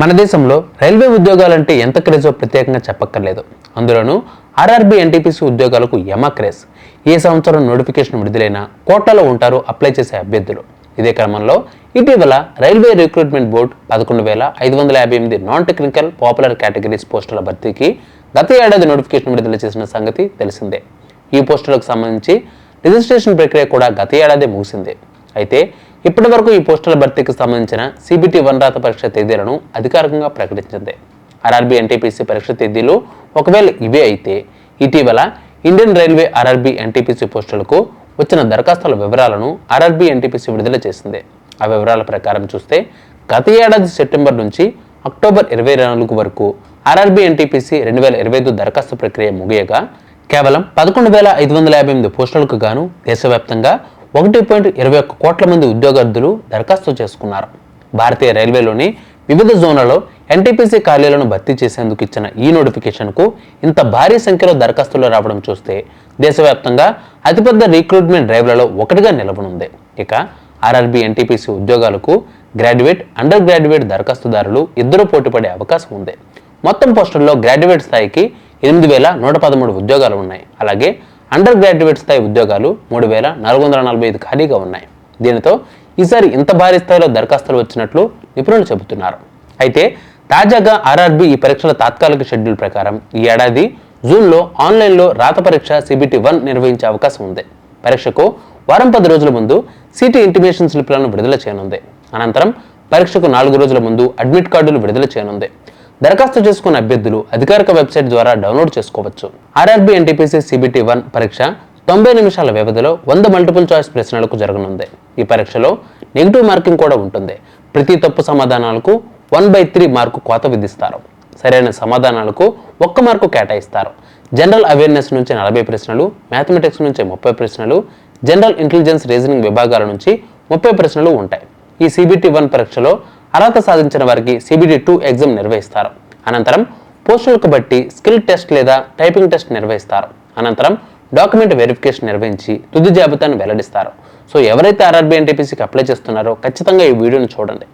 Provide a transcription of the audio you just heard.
మన దేశంలో రైల్వే ఉద్యోగాలంటే ఎంత క్రేజో ప్రత్యేకంగా చెప్పక్కర్లేదు. అందులోనూ ఆర్ఆర్బీ ఎన్టీపీసీ ఉద్యోగాలకు యమ క్రేజ్. ఏ సంవత్సరం నోటిఫికేషన్ విడుదలైన కోటాలో ఉంటారు అప్లై చేసే అభ్యర్థులు. ఇదే క్రమంలో ఇటీవల రైల్వే రిక్రూట్మెంట్ బోర్డు పదకొండు వేల ఐదు వందల యాభై ఎనిమిది నాన్ టెక్నికల్ పాపులర్ కేటగిరీస్ పోస్టుల భర్తీకి గత ఏడాది నోటిఫికేషన్ విడుదల చేసిన సంగతి తెలిసిందే. ఈ పోస్టులకు సంబంధించి రిజిస్ట్రేషన్ ప్రక్రియ కూడా గత ఏడాది ముగిసింది. అయితే ఇప్పటి వరకు ఈ పోస్టుల భర్తీకి సంబంధించిన సిబిటి వన్ రాత పరీక్ష తేదీలను అధికారికంగా ప్రకటించింది. ఆర్ఆర్బీ ఎన్టీపీసీ పరీక్ష తేదీలు ఒకవేళ ఇవే అయితే ఇటీవల ఇండియన్ రైల్వే ఆర్ఆర్బీ ఎన్టీపీసీ పోస్టులకు వచ్చిన దరఖాస్తుల వివరాలను ఆర్ఆర్బీ ఎన్టీపీసీ విడుదల చేసింది. ఆ వివరాల ప్రకారం చూస్తే గత ఏడాది సెప్టెంబర్ నుంచి అక్టోబర్ ఇరవై నాలుగు వరకు ఆర్ఆర్బీ ఎన్టీపీసీ రెండు వేల ఇరవై ఐదు దరఖాస్తు ప్రక్రియ ముగియగా కేవలం పదకొండు వేల ఐదు వందల యాభై ఎనిమిది పోస్టులకు గాను దేశవ్యాప్తంగా ఒకటి పాయింట్ ఇరవై ఒక్క కోట్ల మంది ఉద్యోగార్థులు దరఖాస్తు చేసుకున్నారు. భారతీయ రైల్వేలోని వివిధ జోన్లలో ఎన్టీపీసీ ఖాళీలను భర్తీ చేసేందుకు ఇచ్చిన ఈ నోటిఫికేషన్కు ఇంత భారీ సంఖ్యలో దరఖాస్తులు రావడం చూస్తే దేశవ్యాప్తంగా అతిపెద్ద రిక్రూట్మెంట్ డ్రైవ్లలో ఒకటిగా నిలవనుంది. ఇక ఆర్ఆర్బీ ఎన్టీపీసీ ఉద్యోగాలకు గ్రాడ్యుయేట్ అండర్ గ్రాడ్యుయేట్ దరఖాస్తుదారులు ఇద్దరు పోటీపడే అవకాశం ఉంది. మొత్తం పోస్టుల్లో గ్రాడ్యుయేట్ స్థాయికి ఎనిమిది వేల నూట పదమూడు ఉద్యోగాలు ఉన్నాయి. అలాగే అండర్ గ్రాడ్యుయేట్ స్థాయి ఉద్యోగాలు మూడు వేల నాలుగు వందల నలభై ఐదు ఖాళీగా ఉన్నాయి. దీనితో ఈసారి ఇంత భారీ స్థాయిలో దరఖాస్తులు వచ్చినట్లు నిపుణులు చెబుతున్నారు. అయితే తాజాగా ఆర్ఆర్బీ ఈ పరీక్షల తాత్కాలిక షెడ్యూల్ ప్రకారం ఈ ఏడాది జూన్లో ఆన్లైన్లో రాత పరీక్ష సిబిటి వన్ నిర్వహించే అవకాశం ఉంది. పరీక్షకు వారం పది రోజుల ముందు సిటీ ఇంటిమేషన్ స్లిప్లను విడుదల చేయనుంది. అనంతరం పరీక్షకు నాలుగు రోజుల ముందు అడ్మిట్ కార్డులు విడుదల చేయనుంది. దరఖాస్తు చేసుకున్న అభ్యర్థులు అధికారిక వెబ్సైట్ ద్వారా డౌన్లోడ్ చేసుకోవచ్చు. ఆర్ఆర్బీ ఎన్టీపీసీ సిబిటి వన్ పరీక్ష తొంభై నిమిషాల వ్యవధిలో వంద మల్టిపుల్ చాయిస్ ప్రశ్నలకు జరగనుంది. ఈ పరీక్షలో నెగిటివ్ మార్కింగ్ కూడా ఉంటుంది. ప్రతి తప్పు సమాధానాలకు వన్ బై త్రీ మార్కు కోత విధిస్తారు. సరైన సమాధానాలకు ఒక్క మార్కు కేటాయిస్తారు. జనరల్ అవేర్నెస్ నుంచి నలభై ప్రశ్నలు మ్యాథమెటిక్స్ నుంచి ముప్పై ప్రశ్నలు జనరల్ ఇంటెలిజెన్స్ రీజనింగ్ విభాగాల నుంచి ముప్పై ప్రశ్నలు ఉంటాయి. ఈ సిబిటి వన్ పరీక్షలో అర్హత సాధించిన వారికి సిబిటి టూ ఎగ్జామ్ నిర్వహిస్తారు. అనంతరం పోస్టులకు బట్టి స్కిల్ టెస్ట్ లేదా టైపింగ్ టెస్ట్ నిర్వహిస్తారు. అనంతరం డాక్యుమెంట్ వెరిఫికేషన్ నిర్వహించి తుది జాబితాను వెల్లడిస్తారు. సో ఎవరైతే ఆర్ఆర్బీ ఎన్టీపీసీకి అప్లై చేస్తున్నారో ఖచ్చితంగా ఈ వీడియోని చూడండి.